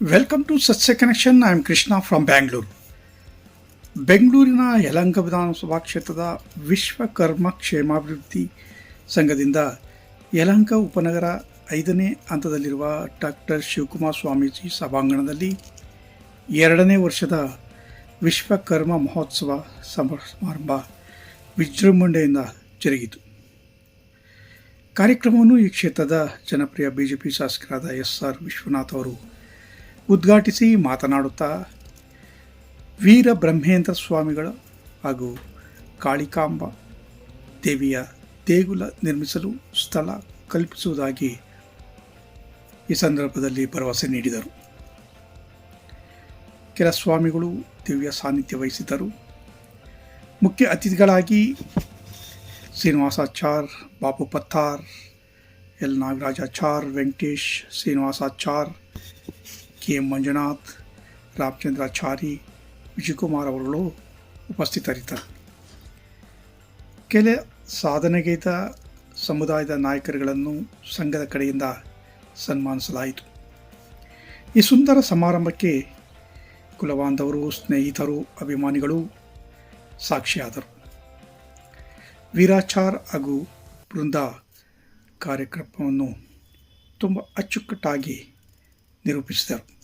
Welcome to Satya connection I am Krishna from Bangalore ಬೆಂಗಳೂರಿನ ಯಲಹಂಕ ವಿಧಾನಸಭಾ ಕ್ಷೇತ್ರದ ವಿಶ್ವಕರ್ಮ ಕ್ಷೇಮಾಭಿವೃದ್ಧಿ ಸಂಘದಿಂದ ಯಲಹಂಕ ಉಪನಗರ ಐದನೇ ಹಂತದಲ್ಲಿರುವ ಡಾಕ್ಟರ್ ಶಿವಕುಮಾರ್ ಸ್ವಾಮೀಜಿ ಸಭಾಂಗಣದಲ್ಲಿ ಎರಡನೇ ವರ್ಷದ ವಿಶ್ವಕರ್ಮ ಮಹೋತ್ಸವ ಸಮಾರಂಭ ವಿಜೃಂಭಣೆಯಿಂದ ಜರುಗಿತು. ಕಾರ್ಯಕ್ರಮವನ್ನು ಈ ಕ್ಷೇತ್ರದ ಜನಪ್ರಿಯ ಬಿಜೆಪಿ ಶಾಸಕರಾದ ಎಸ್ ಆರ್ ವಿಶ್ವನಾಥ್ ಅವರು ಉದ್ಘಾಟಿಸಿ ಮಾತನಾಡುತ್ತಾ ವೀರ ಬ್ರಹ್ಮೇಂದ್ರ ಸ್ವಾಮಿಗಳು ಹಾಗೂ ಕಾಳಿಕಾಂಬ ದೇವಿಯ ದೇಗುಲ ನಿರ್ಮಿಸಲು ಸ್ಥಳ ಕಲ್ಪಿಸುವುದಾಗಿ ಈ ಸಂದರ್ಭದಲ್ಲಿ ಭರವಸೆ ನೀಡಿದರು. ಕೆಲ ಸ್ವಾಮಿಗಳು ದಿವ್ಯ ಸಾನ್ನಿಧ್ಯ ವಹಿಸಿದ್ದರು. ಮುಖ್ಯ ಅತಿಥಿಗಳಾಗಿ Srinivasachar, Bapu Pattar, L Nagarajachar, Venkatesh Srinivasachar K. M Manjunath Ramachandrachari Vijayakumar ಅವರುಗಳು ಉಪಸ್ಥಿತರಿದ್ದರು. ಕೆಲ ಸಾಧನೆಗೈದ ಸಮುದಾಯದ ನಾಯಕರುಗಳನ್ನು ಸಂಘದ ಕಡೆಯಿಂದ ಸನ್ಮಾನಿಸಲಾಯಿತು. ಈ ಸುಂದರ ಸಮಾರಂಭಕ್ಕೆ ಕುಲಬಾಂಧವರು ಸ್ನೇಹಿತರು, ಅಭಿಮಾನಿಗಳು ಸಾಕ್ಷಿಯಾದರು. ವೀರಾಚಾರ್ ಹಾಗೂ ಬೃಂದ ಕಾರ್ಯಕ್ರಮವನ್ನು ತುಂಬ ಅಚ್ಚುಕಟ್ಟಾಗಿ ನಿರೂಪಿಸಿದರು.